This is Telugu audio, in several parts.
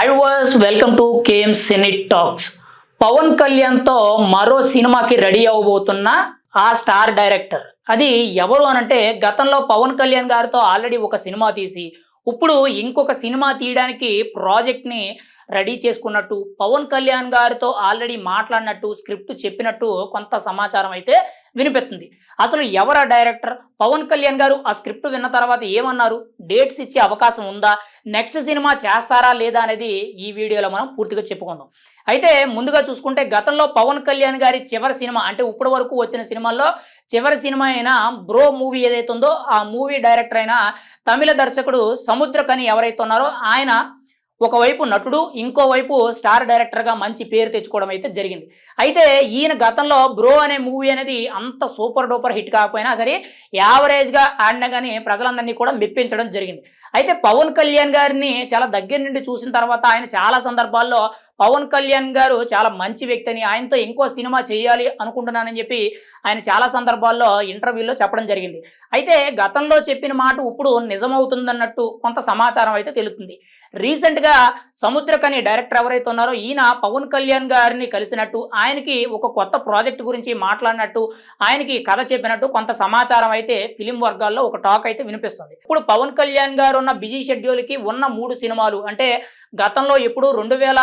హాయ్ వర్స్ వెల్కమ్ టు కేఎం సినిట్ టాక్స్ పవన్ కళ్యాణ్తో మరో సినిమాకి రెడీ అవ్వబోతున్న ఆ స్టార్ డైరెక్టర్. అది ఎవరు అనంటే గతంలో పవన్ కళ్యాణ్ గారితో ఆల్రెడీ ఒక సినిమా తీసి ఇప్పుడు ఇంకొక సినిమా తీయడానికి ప్రాజెక్ట్ని రెడీ చేసుకున్నట్టు పవన్ కళ్యాణ్ గారితో ఆల్రెడీ మాట్లాడినట్టు స్క్రిప్ట్ చెప్పినట్టు కొంత సమాచారం అయితే వినిపెత్తుంది. అసలు ఎవరా డైరెక్టర్? పవన్ కళ్యాణ్ గారు ఆ స్క్రిప్ట్ విన్న తర్వాత ఏమన్నారు? డేట్స్ ఇచ్చే అవకాశం ఉందా? నెక్స్ట్ సినిమా చేస్తారా లేదా అనేది ఈ వీడియోలో మనం పూర్తిగా చెప్పుకుందాం. అయితే ముందుగా చూసుకుంటే గతంలో పవన్ కళ్యాణ్ గారి చివరి సినిమా అంటే ఇప్పటి వరకు వచ్చిన సినిమాల్లో చివరి సినిమా అయిన బ్రో మూవీ ఏదైతే ఉందో ఆ మూవీ డైరెక్టర్ అయిన తమిళ దర్శకుడు సముద్రకని ఎవరైతే ఉన్నారో ఆయన ఒకవైపు నటుడు ఇంకోవైపు స్టార్ డైరెక్టర్గా మంచి పేరు తెచ్చుకోవడం అయితే జరిగింది. అయితే ఈయన గతంలో బ్రో అనే మూవీ అనేది అంత సూపర్ డూపర్ హిట్ కాకపోయినా సరే యావరేజ్గా ఆడినా కానీ ప్రజలందరినీ కూడా మెప్పించడం జరిగింది. అయితే పవన్ కళ్యాణ్ గారిని చాలా దగ్గర నుండి చూసిన తర్వాత ఆయన చాలా సందర్భాల్లో పవన్ కళ్యాణ్ గారు చాలా మంచి వ్యక్తి అని ఆయనతో ఇంకో సినిమా చేయాలి అనుకుంటున్నానని చెప్పి ఆయన చాలా సందర్భాల్లో ఇంటర్వ్యూలో చెప్పడం జరిగింది. అయితే గతంలో చెప్పిన మాట ఇప్పుడు నిజమవుతుందన్నట్టు కొంత సమాచారం అయితే తెలుస్తుంది. రీసెంట్గా సముద్రకని డైరెక్టర్ ఎవరైతే ఉన్నారో ఈయన పవన్ కళ్యాణ్ గారిని కలిసినట్టు ఆయనకి ఒక కొత్త ప్రాజెక్ట్ గురించి మాట్లాడినట్టు ఆయనకి కథ చెప్పినట్టు కొంత సమాచారం అయితే ఫిలిం వర్గాల్లో ఒక టాక్ అయితే వినిపిస్తుంది. ఇప్పుడు పవన్ కళ్యాణ్ గారు ఉన్న బిజీ షెడ్యూల్కి ఉన్న మూడు సినిమాలు అంటే గతంలో ఎప్పుడు రెండు వేల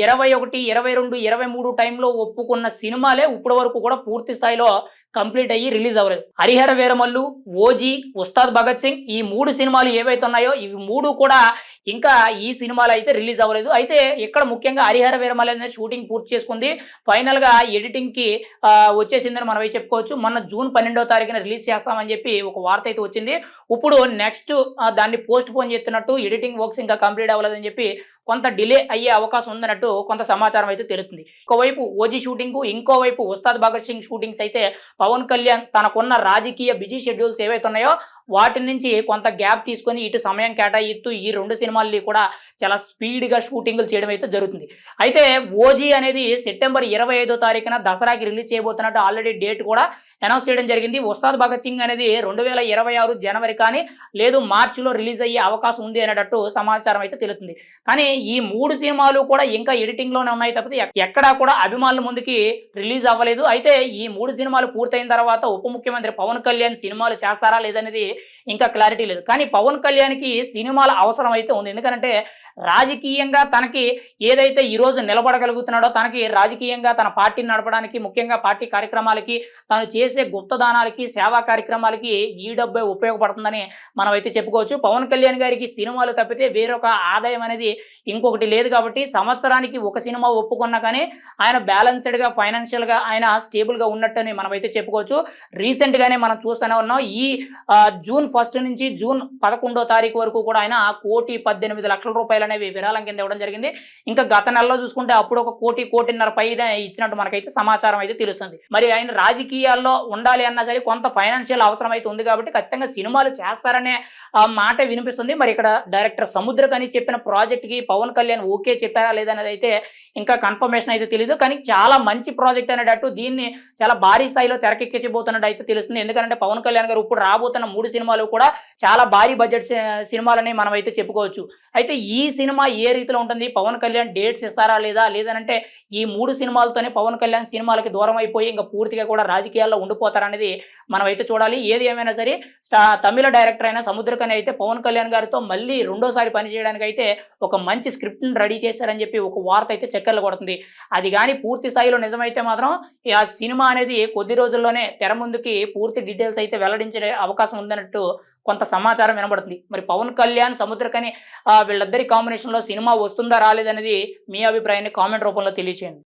ఇరవై ఒకటి ఇరవై రెండు ఇరవై మూడు టైంలో ఒప్పుకున్న సినిమాలే ఇప్పటి వరకు కూడా పూర్తి స్థాయిలో కంప్లీట్ అయ్యి రిలీజ్ అవ్వలేదు. హరిహర వీరమల్లు ఓజీ ఉస్తాద్ భగత్ సింగ్ ఈ మూడు సినిమాలు ఏవైతే ఉన్నాయో ఇవి మూడు కూడా ఇంకా ఈ సినిమాలు అయితే రిలీజ్ అవ్వలేదు. అయితే ఇక్కడ ముఖ్యంగా హరిహర వీరమల్లు అనేది షూటింగ్ పూర్తి చేసుకుంది. ఫైనల్గా ఎడిటింగ్కి వచ్చేసిందని మనం చెప్పుకోవచ్చు. మొన్న జూన్ పన్నెండవ తారీఖున రిలీజ్ చేస్తామని చెప్పి ఒక వార్త అయితే వచ్చింది. ఇప్పుడు నెక్స్ట్ దాన్ని పోస్ట్ పోన్ చేస్తున్నట్టు ఎడిటింగ్ వర్క్స్ ఇంకా కంప్లీట్ అవ్వలేదని చెప్పి కొంత డిలే అయ్యే అవకాశం ఉందన్నట్టు కొంత సమాచారం అయితే తెలుస్తుంది. ఒకవైపు ఓజీ షూటింగ్ ఇంకోవైపు ఉస్తాద్ భగత్ సింగ్ షూటింగ్స్ అయితే పవన్ కళ్యాణ్ తనకున్న రాజకీయ బిజీ షెడ్యూల్స్ ఏవైతే ఉన్నాయో వాటి నుంచి కొంత గ్యాప్ తీసుకొని ఇటు సమయం కేటాయిస్తూ ఈ రెండు సినిమాల్ని కూడా చాలా స్పీడ్గా షూటింగ్లు చేయడం అయితే జరుగుతుంది. అయితే ఓజీ అనేది సెప్టెంబర్ ఇరవై ఐదో తారీఖున దసరాకి రిలీజ్ చేయబోతున్నట్టు ఆల్రెడీ డేట్ కూడా అనౌన్స్ చేయడం జరిగింది. ఉస్తాద్ భగత్ సింగ్ అనేది రెండు వేల ఇరవై ఆరు జనవరి కానీ లేదు మార్చిలో రిలీజ్ అయ్యే అవకాశం ఉంది అనేటట్టు సమాచారం అయితే తెలుస్తుంది. కానీ ఈ మూడు సినిమాలు కూడా ఇంకా ఎడిటింగ్లోనే ఉన్నాయి తప్పితే ఎక్కడా కూడా అభిమానుల ముందుకి రిలీజ్ అవ్వలేదు. అయితే ఈ మూడు సినిమాలు పూర్తి పూర్తయిన తర్వాత ఉప ముఖ్యమంత్రి పవన్ కళ్యాణ్ సినిమాలు చేస్తారా లేదనేది ఇంకా క్లారిటీ లేదు. కానీ పవన్ కళ్యాణ్కి సినిమాల అవసరం అయితే ఉంది. ఎందుకంటే రాజకీయంగా తనకి ఏదైతే ఈ రోజు నిలబడగలుగుతున్నాడో తనకి రాజకీయంగా తన పార్టీని నడపడానికి ముఖ్యంగా పార్టీ కార్యక్రమాలకి తను చేసే గుప్తదానాలకి సేవా కార్యక్రమాలకి ఈ డబ్బే ఉపయోగపడుతుందని మనం అయితే చెప్పుకోవచ్చు. పవన్ కళ్యాణ్ గారికి సినిమాలు తప్పితే వేరొక ఆదాయం అనేది ఇంకొకటి లేదు కాబట్టి సంవత్సరానికి ఒక సినిమా ఒప్పుకున్నా కానీ ఆయన బ్యాలెన్స్డ్గా ఫైనాన్షియల్గా ఆయన స్టేబుల్గా ఉన్నట్టని మనం అయితే చెప్పుకోవచ్చు. రీసెంట్గానే మనం చూస్తూనే ఉన్నాం. ఈ జూన్ ఫస్ట్ నుంచి జూన్ పదకొండో తారీఖు వరకు కూడా ఆయన కోటి పద్దెనిమిది లక్షల రూపాయలు అనేవి విరాళం కింద ఇవ్వడం జరిగింది. ఇంకా గత నెలలో చూసుకుంటే అప్పుడు ఒక కోటి కోటిన్నర పైన ఇచ్చినట్టు మనకైతే సమాచారం అయితే తెలుస్తుంది. మరి ఆయన రాజకీయాల్లో ఉండాలి అన్నా సరే కొంత ఫైనాన్షియల్ అవసరం అయితే ఉంది కాబట్టి ఖచ్చితంగా సినిమాలు చేస్తారనే ఆ, మాట వినిపిస్తుంది. మరి ఇక్కడ డైరెక్టర్ సముద్రక్ అని చెప్పిన ప్రాజెక్ట్కి పవన్ కళ్యాణ్ ఓకే చెప్పారా లేదనేది అయితే ఇంకా కన్ఫర్మేషన్ అయితే తెలియదు కానీ చాలా మంచి ప్రాజెక్ట్ అనేటట్టు దీన్ని చాలా భారీ స్థాయిలో తెరకెక్కించబోతున్నట్టు అయితే తెలుస్తుంది. ఎందుకంటే పవన్ కళ్యాణ్ గారు ఇప్పుడు రాబోతున్న మూడు సినిమాలు కూడా చాలా భారీ బడ్జెట్ సినిమాలని మనం అయితే చెప్పుకోవచ్చు. అయితే ఈ సినిమా ఏ రీతిలో ఉంటుంది? పవన్ కళ్యాణ్ డేట్స్ ఇస్తారా లేదా? లేదనంటే ఈ మూడు సినిమాలతోనే పవన్ కళ్యాణ్ సినిమాలకి దూరం అయిపోయి ఇంకా పూర్తిగా కూడా రాజకీయాల్లో ఉండిపోతారనేది మనం అయితే చూడాలి. ఏది ఏమైనా సరే తమిళ డైరెక్టర్ అయిన సముద్రకని అయితే పవన్ కళ్యాణ్ గారితో మళ్ళీ రెండోసారి పనిచేయడానికి అయితే ఒక మంచి స్క్రిప్ట్ని రెడీ చేశారని చెప్పి ఒక వార్త అయితే చక్కర్లు కొడుతుంది. అది కానీ పూర్తి స్థాయిలో నిజమైతే మాత్రం ఆ సినిమా అనేది కొద్ది రోజులు రోజుల్లోనే తెర ముందుకి పూర్తి డీటెయిల్స్ అయితే వెల్లడించే అవకాశం ఉందన్నట్టు కొంత సమాచారం వినబడుతుంది. మరి పవన్ కళ్యాణ్ సముద్రకని వీళ్ళిద్దరి కాంబినేషన్లో సినిమా వస్తుందా రాలేదనేది మీ అభిప్రాయాన్ని కామెంట్ రూపంలో తెలియచేయండి.